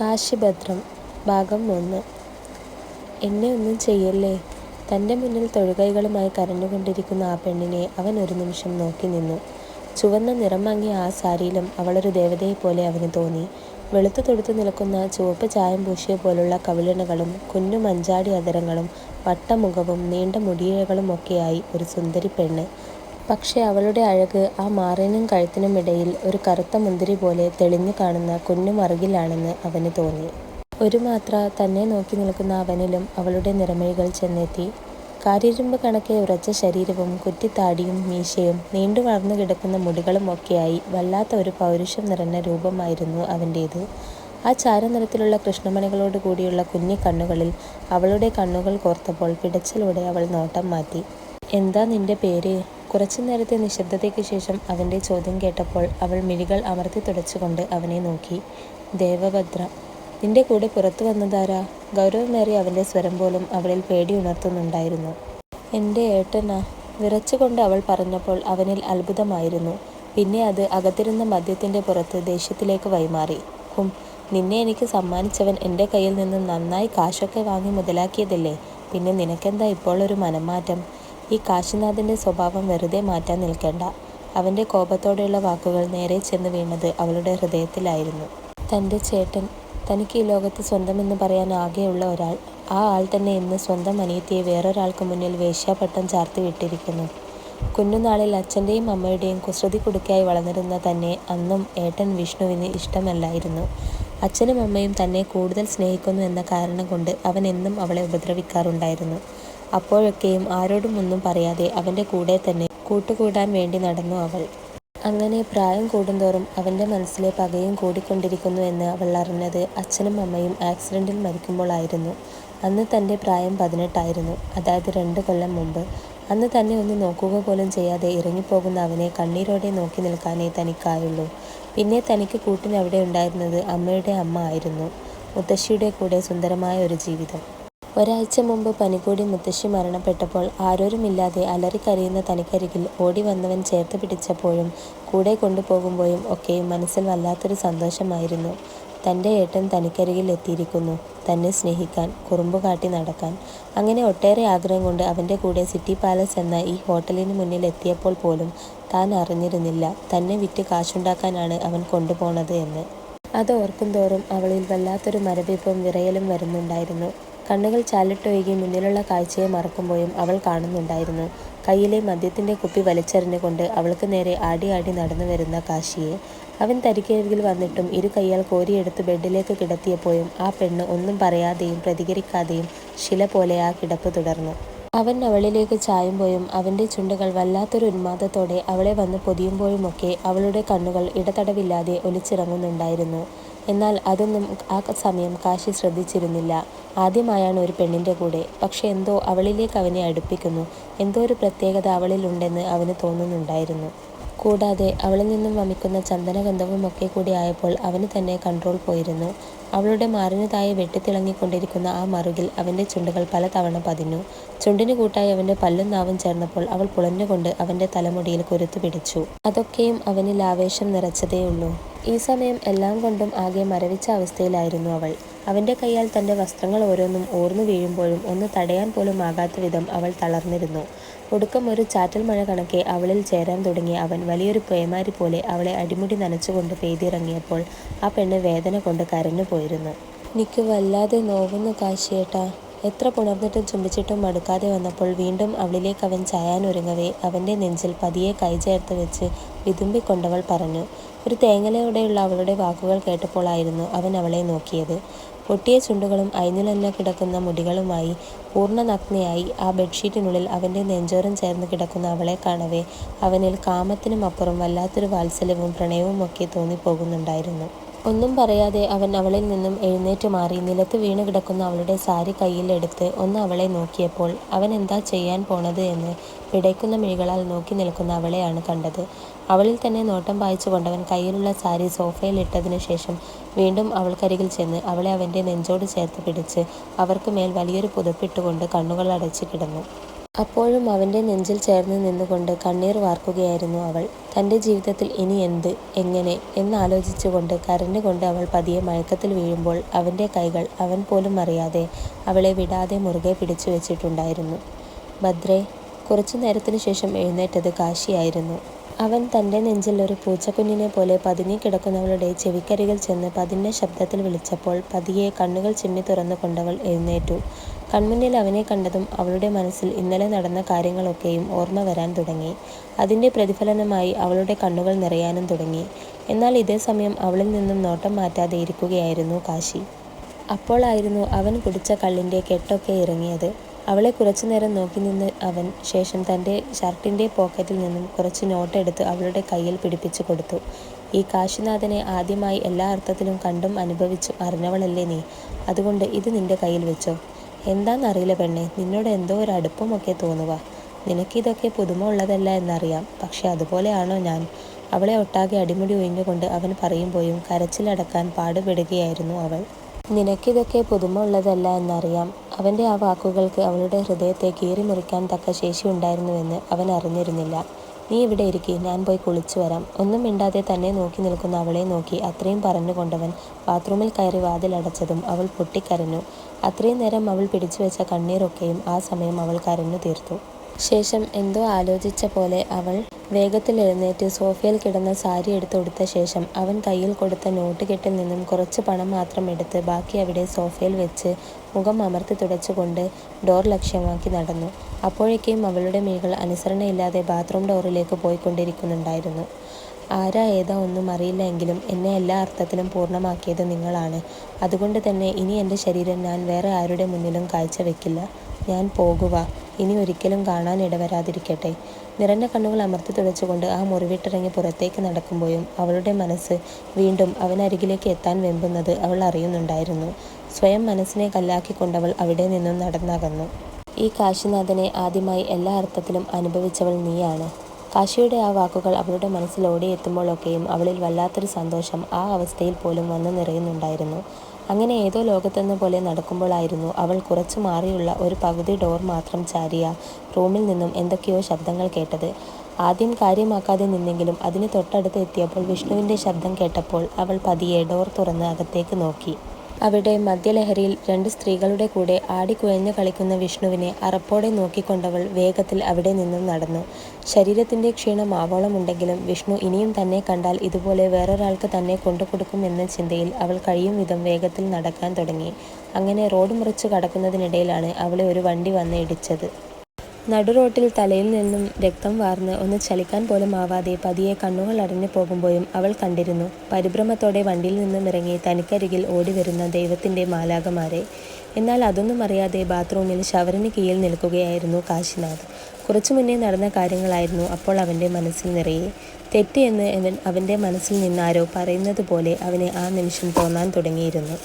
കാശിഭദ്രം ഭാഗം ഒന്ന് എന്നെ ഒന്നും ചെയ്യല്ലേ? തന്റെ മുന്നിൽ തൊഴുകൈകളുമായി കരഞ്ഞുകൊണ്ടിരിക്കുന്ന ആ പെണ്ണിനെ അവൻ ഒരു നിമിഷം നോക്കി നിന്നു. ചുവന്ന നിറം മങ്ങിയ ആ സാരിയിലും അവളൊരു ദേവതയെപ്പോലെ അവന് തോന്നി. വെളുത്തു തൊടുത്തു നിൽക്കുന്ന ചുവപ്പ് ചായം പൂശിയ പോലുള്ള കവിളിണകളും കുഞ്ഞു മഞ്ചാടി അതരങ്ങളും വട്ടമുഖവും നീണ്ട മുടിയിഴകളും ഒക്കെയായി ഒരു സുന്ദരി പെണ്ണ്. പക്ഷേ അവളുടെ അഴക് ആ മാറിനും കഴുത്തിനും ഇടയിൽ ഒരു കറുത്ത മുന്തിരി പോലെ തെളിഞ്ഞു കാണുന്ന കുഞ്ഞു മറുകിലാണെന്ന് അവന് തോന്നി. ഒരു മാത്ര തന്നെ നോക്കി നിൽക്കുന്ന അവനിലും അവളുടെ നിറമിഴികൾ ചെന്നെത്തി. കാരിരുമ്പ് കണക്കെ ഉറച്ച ശരീരവും കുറ്റിത്താടിയും മീശയും നീണ്ടു വളർന്നു കിടക്കുന്ന മുടികളും ഒക്കെയായി വല്ലാത്ത ഒരു പൗരുഷം നിറഞ്ഞ രൂപമായിരുന്നു അവന്റേത്. ആ ചാരനിറത്തിലുള്ള കൃഷ്ണമണികളോട് കൂടിയുള്ള കുഞ്ഞി കണ്ണുകളിൽ അവളുടെ കണ്ണുകൾ കോർത്തപ്പോൾ പിടച്ചിലൂടെ അവൾ നോട്ടം മാറ്റി. എന്താ നിന്റെ പേര്? കുറച്ചു നേരത്തെ നിശബ്ദതയ്ക്ക് ശേഷം അവന്റെ ചോദ്യം കേട്ടപ്പോൾ അവൾ മിഴികൾ അമർത്തി തുടച്ചുകൊണ്ട് അവനെ നോക്കി. ദേവഭദ്ര നിന്റെ കൂടെ പുറത്തു വന്നതാരാ? ഗൗരവമേറിയ അവന്റെ സ്വരം പോലും അവളിൽ പേടി ഉണർത്തുന്നുണ്ടായിരുന്നു. എന്റെ ഏട്ടനാ വിറച്ചുകൊണ്ട് അവൾ പറഞ്ഞപ്പോൾ അവനിൽ അത്ഭുതമായിരുന്നു. പിന്നെ അത് അകത്തിരുന്ന മദ്യത്തിന്റെ പുറത്ത് ദേഷ്യത്തിലേക്ക് വൈമാറി ഹും നിന്നെ എനിക്ക് സമ്മാനിച്ചവൻ എന്റെ കയ്യിൽ നിന്ന് നന്നായി കാശൊക്കെ വാങ്ങി മുതലാക്കിയതല്ലേ? പിന്നെ നിനക്കെന്താ ഇപ്പോൾ ഒരു മനംമാറ്റം? ഈ കാശിനാഥന്റെ സ്വഭാവം വെറുതെ മാറ്റാൻ നിൽക്കേണ്ട. അവന്റെ കോപത്തോടെയുള്ള വാക്കുകൾ നേരെ ചെന്ന് വീണത് അവളുടെ ഹൃദയത്തിലായിരുന്നു. തന്റെ ചേട്ടൻ തനിക്ക് ഈ ലോകത്ത് സ്വന്തമെന്ന് പറയാൻ ആകെയുള്ള ഒരാൾ ആ ആൾ തന്നെ ഇന്ന് സ്വന്തം അനിയത്തിയെ വേറൊരാൾക്ക് മുന്നിൽ വേശ്യാപട്ടം ചാർത്തി വിട്ടിരിക്കുന്നു. കുഞ്ഞുനാളിൽ അച്ഛന്റെയും അമ്മയുടെയും കുസൃതി കുടുക്കയായി വളർന്നിരുന്ന തന്നെ അന്നും ഏട്ടൻ വിഷ്ണുവിന് ഇഷ്ടമല്ലായിരുന്നു. അച്ഛനും അമ്മയും തന്നെ കൂടുതൽ സ്നേഹിക്കുന്നു എന്ന കാരണം കൊണ്ട് അവൻ എന്നും അവളെ ഉപദ്രവിക്കാറുണ്ടായിരുന്നു. അപ്പോഴൊക്കെയും ആരോടും ഒന്നും പറയാതെ അവന്റെ കൂടെ തന്നെ കൂട്ടുകൂടാൻ വേണ്ടി നടന്നു അവൾ. അങ്ങനെ പ്രായം കൂടുന്തോറും അവന്റെ മനസ്സിലെ പകയും കൂടിക്കൊണ്ടിരിക്കുന്നു എന്ന് അവൾ അറിഞ്ഞത് അച്ഛനും അമ്മയും ആക്സിഡന്റിൽ മരിക്കുമ്പോഴായിരുന്നു അന്ന് തന്റെ പ്രായം പതിനെട്ടായിരുന്നു. അതായത് രണ്ട് കൊല്ലം മുമ്പ്. അന്ന് തന്നെ ഒന്ന് നോക്കുക പോലും ചെയ്യാതെ ഇറങ്ങിപ്പോകുന്ന അവനെ കണ്ണീരോടെ നോക്കി നിൽക്കാനേ തനിക്കായുള്ളൂ. പിന്നെ തനിക്ക് കൂട്ടിനവിടെ ഉണ്ടായിരുന്നത് അമ്മയുടെ അമ്മ ആയിരുന്നു. മുത്തശ്ശിയുടെ കൂടെ സുന്ദരമായ ഒരു ജീവിതം. ഒരാഴ്ച മുമ്പ് പനികൂടി മുത്തശ്ശി മരണപ്പെട്ടപ്പോൾ ആരോരുമില്ലാതെ അലറിക്കരയുന്ന തനിക്കരികിൽ ഓടി വന്നവൻ ചേർത്ത് പിടിച്ചപ്പോഴും കൂടെ കൊണ്ടുപോകുമ്പോഴും ഒക്കെ മനസ്സിൽ വല്ലാത്തൊരു സന്തോഷമായിരുന്നു. തന്റെ ഏട്ടൻ തനിക്കരികിൽ എത്തിയിരിക്കുന്നു. തന്നെ സ്നേഹിക്കാൻ കുറുമ്പ് കാട്ടി നടക്കാൻ. അങ്ങനെ ഒട്ടേറെ ആഗ്രഹം കൊണ്ട് അവന്റെ കൂടെ സിറ്റി പാലസ് എന്ന ഈ ഹോട്ടലിന് മുന്നിൽ എത്തിയപ്പോൾ പോലും താൻ അറിഞ്ഞിരുന്നില്ല. തന്നെ വിറ്റ് കാശുണ്ടാക്കാനാണ് അവൻ കൊണ്ടുപോണത് എന്ന്. അത് ഓർക്കും തോറും അവളിൽ വല്ലാത്തൊരു മരവിപ്പും വിറയലും വരുന്നുണ്ടായിരുന്നു. കണ്ണുകൾ ചാലിട്ടൊഴുകി മുന്നിലുള്ള കാഴ്ചയെ മറക്കുമ്പോഴും അവൾ കാണുന്നുണ്ടായിരുന്നു. കയ്യിലെ മദ്യത്തിന്റെ കുപ്പി വലിച്ചെറിഞ്ഞുകൊണ്ട് അവൾക്ക് നേരെ ആടി ആടി നടന്നു വരുന്ന കാശിയെ. അവൻ തരിക്കരികിൽ വന്നിട്ടും ഇരു കൈയാൽ കോരിയെടുത്ത് ബെഡിലേക്ക് കിടത്തിയപ്പോഴും ആ പെണ്ണ് ഒന്നും പറയാതെയും പ്രതികരിക്കാതെയും ശില പോലെ ആ കിടപ്പ് തുടർന്നു. അവൻ അവളിലേക്ക് ചായുമ്പോഴും അവന്റെ ചുണ്ടുകൾ വല്ലാത്തൊരു ഉന്മാദത്തോടെ അവളെ വന്ന് പൊതിയുമ്പോഴുമൊക്കെ അവളുടെ കണ്ണുകൾ ഇടതടവില്ലാതെ ഒലിച്ചിറങ്ങുന്നുണ്ടായിരുന്നു. എന്നാൽ അതൊന്നും ആ സമയം കാശി ശ്രദ്ധിച്ചിരുന്നില്ല. ആദ്യമായാണ് ഒരു പെണ്ണിന്റെ കൂടെ. പക്ഷെ എന്തോ അവളിലേക്ക് അവനെ അടുപ്പിക്കുന്നു. എന്തോ ഒരു പ്രത്യേകത അവളിലുണ്ടെന്ന് അവന് തോന്നുന്നുണ്ടായിരുന്നു. കൂടാതെ അവളിൽ നിന്നും വമിക്കുന്ന ചന്ദനഗന്ധവും ഒക്കെ കൂടി ആയപ്പോൾ അവന് തന്നെ കൺട്രോൾ പോയിരുന്നു. അവളുടെ മാറിനതായി വെട്ടിത്തിളങ്ങിക്കൊണ്ടിരിക്കുന്ന ആ മറുകിൽ അവന്റെ ചുണ്ടുകൾ പലതവണ പതിഞ്ഞു. ചുണ്ടിനു കൂട്ടായി അവന്റെ പല്ലും നാവും ചേർന്നപ്പോൾ അവൾ പുളഞ്ഞുകൊണ്ട് അവന്റെ തലമുടിയിൽ കുരുത്തു പിടിച്ചു. അതൊക്കെയും അവനിൽ ആവേശം നിറച്ചതേയുള്ളൂ. ഈ സമയം എല്ലാം കൊണ്ടും ആകെ മരവിച്ച അവസ്ഥയിലായിരുന്നു അവൾ. അവന്റെ കൈയാൽ തന്റെ വസ്ത്രങ്ങൾ ഓരോന്നും ഓർന്നു വീഴുമ്പോഴും ഒന്ന് തടയാൻ പോലും ആകാത്ത വിധം അവൾ തളർന്നിരുന്നു. ഒടുക്കം ഒരു ചാറ്റൽ മഴ കണക്കെ അവളിൽ ചേരാൻ തുടങ്ങിയ അവൻ വലിയൊരു പേമാരി പോലെ അവളെ അടിമുടി നനച്ചുകൊണ്ട് പെയ്തിറങ്ങിയപ്പോൾ ആ പെണ്ണ് വേദന കൊണ്ട് കരഞ്ഞു പോയിരുന്നു. നിക്ക് വല്ലാതെ നോവുന്നു കാശിയേട്ടാ. എത്ര പുണർന്നിട്ടും ചുംബിച്ചിട്ടും മടുക്കാതെ വന്നപ്പോൾ വീണ്ടും അവളിലേക്ക് അവൻ ചായാനൊരുങ്ങവേ അവന്റെ നെഞ്ചിൽ പതിയെ കൈ ചേർത്ത് വെച്ച് വിതുമ്പിക്കൊണ്ടവൾ പറഞ്ഞു. ഒരു തേങ്ങലയോടെയുള്ള അവളുടെ വാക്കുകൾ കേട്ടപ്പോഴായിരുന്നു അവൻ അവളെ നോക്കിയത്. പൊട്ടിയ ചുണ്ടുകളും അയഞ്ഞുലഞ്ഞ കിടക്കുന്ന മുടികളുമായി പൂർണനഗ്നയായി ആ ബെഡ്ഷീറ്റിനുള്ളിൽ അവന്റെ നെഞ്ചോരം ചേർന്ന് കിടക്കുന്ന അവളെ കാണവേ അവനിൽ കാമത്തിനും അപ്പുറം വല്ലാത്തൊരു വാത്സല്യവും പ്രണയവും ഒക്കെ തോന്നിപ്പോകുന്നുണ്ടായിരുന്നു. ഒന്നും പറയാതെ അവൻ അവളിൽ നിന്നും എഴുന്നേറ്റ് മാറി നിലത്ത് വീണ് കിടക്കുന്ന അവളുടെ സാരി കയ്യിലെടുത്ത് ഒന്ന് അവളെ നോക്കിയപ്പോൾ അവൻ എന്താ ചെയ്യാൻ പോണത് എന്ന് പിടയ്ക്കുന്ന മിഴികളാൽ നോക്കി നിൽക്കുന്ന അവളെയാണ് കണ്ടത്. അവളിൽ തന്നെ നോട്ടം കൊണ്ടവൻ കയ്യിലുള്ള സാരി സോഫയിൽ ഇട്ടതിനു ശേഷം വീണ്ടും അവൾക്കരികിൽ ചെന്ന് അവളെ അവന്റെ നെഞ്ചോട് ചേർത്ത് പിടിച്ച് അവർക്ക് മേൽ വലിയൊരു പുതപ്പിട്ടുകൊണ്ട് കണ്ണുകൾ അടച്ചു കിടന്നു അപ്പോഴും അവന്റെ നെഞ്ചിൽ ചേർന്ന് നിന്നുകൊണ്ട് കണ്ണീർ വാർക്കുകയായിരുന്നു അവൾ. തന്റെ ജീവിതത്തിൽ ഇനി എന്ത്, എങ്ങനെ എന്നാലോചിച്ചുകൊണ്ട് കരഞ്ഞുകൊണ്ട് അവൾ പതിയെ മയക്കത്തിൽ വീഴുമ്പോൾ അവന്റെ കൈകൾ അവൻ പോലും അറിയാതെ അവളെ വിടാതെ മുറുകെ പിടിച്ചു വെച്ചിട്ടുണ്ടായിരുന്നു. "ഭദ്രേ" കുറച്ചു നേരത്തിനു ശേഷം എഴുന്നേറ്റത് കാശിയായിരുന്നു. അവൻ തന്റെ നെഞ്ചിൽ ഒരു പൂച്ചക്കുഞ്ഞിനെ പോലെ പതുങ്ങിക്കിടക്കുന്നവളുടെ ചെവിക്കരികിൽ ചെന്ന് പതിന്റെ ശബ്ദത്തിൽ വിളിച്ചപ്പോൾ പതിയെ കണ്ണുകൾ ചിമ്മി തുറന്നു കൊണ്ടവൾ എഴുന്നേറ്റു. കൺമുന്നിൽ അവനെ കണ്ടതും അവളുടെ മനസ്സിൽ ഇന്നലെ നടന്ന കാര്യങ്ങളൊക്കെയും ഓർമ്മ വരാൻ തുടങ്ങി. അതിന്റെ പ്രതിഫലനമായി അവളുടെ കണ്ണുകൾ നിറയാനും തുടങ്ങി. എന്നാൽ ഇതേ സമയം അവളിൽ നിന്നും നോട്ടം മാറ്റാതെ ഇരിക്കുകയായിരുന്നു കാശി. അപ്പോളായിരുന്നു അവൻ കുടിച്ച കള്ളിന്റെ കെട്ടൊക്കെ ഇറങ്ങിയത്. അവളെ കുറച്ചു നേരം നോക്കി നിന്ന് അവൻ ശേഷം തന്റെ ഷർട്ടിന്റെ പോക്കറ്റിൽ നിന്നും കുറച്ച് നോട്ട് എടുത്ത് അവളുടെ കയ്യിൽ പിടിപ്പിച്ചു കൊടുത്തു. "ഈ കാശിനാഥനെ ആദ്യമായി എല്ലാ അർത്ഥത്തിലും കണ്ടും അനുഭവിച്ചും അറിഞ്ഞവളല്ലേ നീ. അതുകൊണ്ട് ഇത് നിന്റെ കയ്യിൽ വെച്ചോ. എന്താണെന്നറിയില്ല പെണ്ണെ നിന്നോട് എന്തോ ഒരു അടുപ്പമൊക്കെ തോന്നുക നിനക്കിതൊക്കെ പുതുമ ഉള്ളതല്ല എന്നറിയാം. പക്ഷെ അതുപോലെയാണോ ഞാൻ? " അവളെ ഒട്ടാകെ അടിമുടി ഒഴിഞ്ഞുകൊണ്ട് അവൻ പറയുമ്പോഴും കരച്ചിലടക്കാൻ പാടുപെടുകയായിരുന്നു അവൾ. "നിനക്കിതൊക്കെ പുതുമ ഉള്ളതല്ല എന്നറിയാം. " അവന്റെ ആ വാക്കുകൾക്ക് അവളുടെ ഹൃദയത്തെ കീറിമുറിക്കാൻ തക്ക ശേഷിയുണ്ടായിരുന്നുവെന്ന് അവൻ അറിഞ്ഞിരുന്നില്ല. "നീ ഇവിടെ ഇരിക്കേ ഞാൻ പോയി കുളിച്ചു വരാം. " ഒന്നും മിണ്ടാതെ തന്നെ നോക്കി നിൽക്കുന്ന അവളെ നോക്കി അത്രയും പറഞ്ഞുകൊണ്ടവൻ ബാത്റൂമിൽ കയറി വാതിലടച്ചതും അവൾ പൊട്ടിക്കരഞ്ഞു. അത്രയും നേരം അവൾ പിടിച്ചു വെച്ച കണ്ണീരൊക്കെയും ആ സമയം അവൾ കരഞ്ഞു തീർത്തു. ശേഷം എന്തോ ആലോചിച്ച പോലെ അവൾ വേഗത്തിൽ എഴുന്നേറ്റ് സോഫയിൽ കിടന്ന സാരി എടുത്തു കൊടുത്ത ശേഷം അവൻ കയ്യിൽ കൊടുത്ത നോട്ടുകെട്ടിൽ നിന്നും കുറച്ച് പണം മാത്രം എടുത്ത് ബാക്കി അവിടെ സോഫയിൽ വെച്ച് മുഖം അമർത്തി തുടച്ചുകൊണ്ട് ഡോർ ലക്ഷ്യമാക്കി നടന്നു. അപ്പോഴേക്കും അവളുടെ മീകൾ അനുസരണയില്ലാതെ ബാത്റൂം ഡോറിലേക്ക് പോയിക്കൊണ്ടിരിക്കുന്നുണ്ടായിരുന്നു. "ആരാ ഏതാ ഒന്നും അറിയില്ല എങ്കിലും എന്നെ എല്ലാ അർത്ഥത്തിലും പൂർണമാക്കിയത് നിങ്ങളാണ്. അതുകൊണ്ട് തന്നെ ഇനി എന്റെ ശരീരം ഞാൻ വേറെ ആരുടെ മുന്നിലും കാഴ്ചവെക്കില്ല. ഞാൻ പോകുക ഇനി ഒരിക്കലും കാണാൻ ഇടവരാതിരിക്കട്ടെ. " നിറഞ്ഞ കണ്ണുകൾ അമർത്തി തുടച്ചുകൊണ്ട് ആ മുറിവിട്ടിറങ്ങി പുറത്തേക്ക് നടക്കുമ്പോഴും അവളുടെ മനസ്സ് വീണ്ടും അവനരികിലേക്ക് എത്താൻ വെമ്പുന്നത് അവൾ അറിയുന്നുണ്ടായിരുന്നു. സ്വയം മനസ്സിനെ കല്ലാക്കിക്കൊണ്ടവൾ അവിടെ നിന്നും നടന്നകന്നു. "ഈ കാശിനാഥനെ ആദ്യമായി എല്ലാ അർത്ഥത്തിലും അനുഭവിച്ചവൾ നീയാണ്. " കാശിയുടെ ആ വാക്കുകൾ അവളുടെ മനസ്സിൽ ഓടിയെത്തുമ്പോഴൊക്കെയും അവളിൽ വല്ലാത്തൊരു സന്തോഷം ആ അവസ്ഥയിൽ പോലും വന്നു നിറയുന്നുണ്ടായിരുന്നു. അങ്ങനെ ഏതോ ലോകത്തെന്ന പോലെ നടക്കുമ്പോഴായിരുന്നു അവൾ കുറച്ചു മാറിയുള്ള ഒരു പകുതി ഡോർ മാത്രം ചാരിയ റൂമിൽ നിന്നും എന്തൊക്കെയോ ശബ്ദങ്ങൾ കേട്ടത്. ആദ്യം കാര്യമാക്കാതെ നിന്നെങ്കിലും അതിന് തൊട്ടടുത്ത് എത്തിയപ്പോൾ വിഷ്ണുവിന്റെ ശബ്ദം കേട്ടപ്പോൾ അവൾ പതിയെ ഡോർ തുറന്ന് അകത്തേക്ക് നോക്കി. അവിടെ മദ്യലഹരിയിൽ രണ്ട് സ്ത്രീകളുടെ കൂടെ ആടിക്കുഴഞ്ഞു കളിക്കുന്ന വിഷ്ണുവിനെ അറപ്പോടെ നോക്കിക്കൊണ്ടവൾ വേഗത്തിൽ അവിടെ നിന്നും നടന്നു. ശരീരത്തിന്റെ ക്ഷീണം ആവോളമുണ്ടെങ്കിലും വിഷ്ണു ഇനിയും തന്നെ കണ്ടാൽ ഇതുപോലെ വേറൊരാൾക്ക് തന്നെ കൊണ്ടുകൊടുക്കും എന്ന ചിന്തയിൽ അവൾ കഴിയും വിധം വേഗത്തിൽ നടക്കാൻ തുടങ്ങി. അങ്ങനെ റോഡ് മുറിച്ച് കടക്കുന്നതിനിടയിലാണ് അവളെ ഒരു വണ്ടി വന്ന് ഇടിച്ചത്. നടുറോട്ടിൽ തലയിൽ നിന്നും രക്തം വാർന്ന് ഒന്ന് ചലിക്കാൻ പോലും ആവാതെ പതിയെ കണ്ണുകൾ അടഞ്ഞു പോകുമ്പോഴും അവൾ കണ്ടിരുന്നു പരിഭ്രമത്തോടെ വണ്ടിയിൽ നിന്നും ഇറങ്ങി തനിക്കരികിൽ ഓടിവരുന്ന ദൈവത്തിന്റെ മാലാകമാരെ എന്നാൽ അതൊന്നും അറിയാതെ ബാത്റൂമിൽ ശവറിന് കീഴിൽ നിൽക്കുകയായിരുന്നു കാശിനാഥ്. കുറച്ചു മുന്നേ നടന്ന കാര്യങ്ങളായിരുന്നു അപ്പോൾ അവന്റെ മനസ്സിൽ നിറയെ. തെറ്റ് എന്ന് അവന്റെ മനസ്സിൽ നിന്നാരോ പറയുന്നത് പോലെ അവന് ആ നിമിഷം തോന്നാൻ തുടങ്ങിയിരുന്നു.